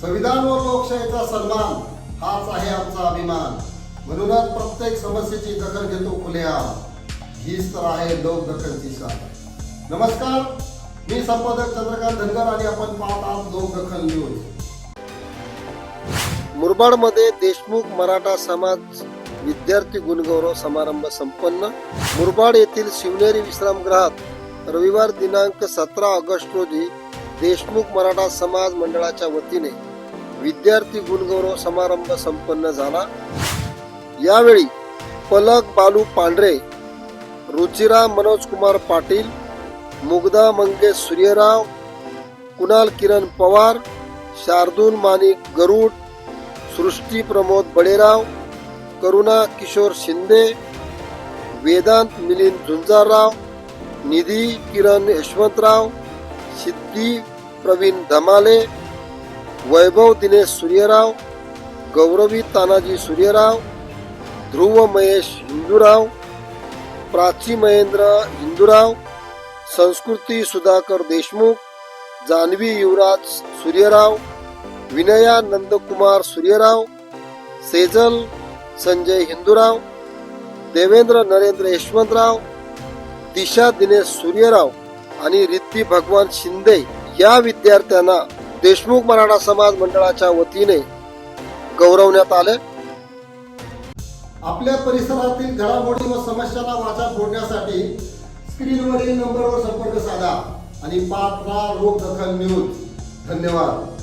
संविधान व लोकशाहीचा सन्मान हाच आहे आमचा अभिमान. म्हणूनच प्रत्येक समस्येची दखल घेतो खुलेआम. हीच तर आहे लोक दखलची नमस्कार मी संपादक चंद्रकांत धनगर आणि आपण पाहत आहात लोक दखल न्यूज. मुरबाडमध्ये देशमुख मराठा समाज विद्यार्थी गुणगौरव समारंभ संपन्न. मुरबाड येथील शिवनेरी विश्रामगृहात रविवार दिनांक सतरा ऑगस्ट रोजी देशमुख मराठा समाज मंडळाच्या वतीने विद्यार्थी गुणगौरव समारंभ संपन्न झाला. यावेळी पलक बालू पांढरे रुचिरा मनोज कुमार पाटील मुग्धा मंगेश सूर्यराव कुणाल किरण पवार शार्दूल मानिक गरुड सृष्टी प्रमोद बळेराव करुणा किशोर शिंदे वेदांत मिलिंद झुंजारराव निधी किरण यशवंतराव सिद्धी प्रवीण धमाले वैभव दिनेश सूर्यराव गौरवी तानाजी सूर्यराव ध्रुव महेश हिंदूराव प्राची महेंद्र हिंदूराव संस्कृती सुधाकर देशमुख जान्हवी युवराज सूर्यराव विनया नंदकुमार सूर्यराव सेजल संजय हिंदूराव देवेंद्र नरेंद्र यशवंतराव दिशा दिनेश सूर्यराव आणि रिद्धी भगवान शिंदे या विद्यार्थ्यांना देशमुख मराठा समाज मंडळाच्या वतीने गौरवण्यात आले. आपल्या परिसरातील घडामोडी व समस्यांना वाचा फोडण्यासाठी स्क्रीनवरील नंबरवर संपर्क साधा आणि पात्रा रोग दखल न्यूज धन्यवाद.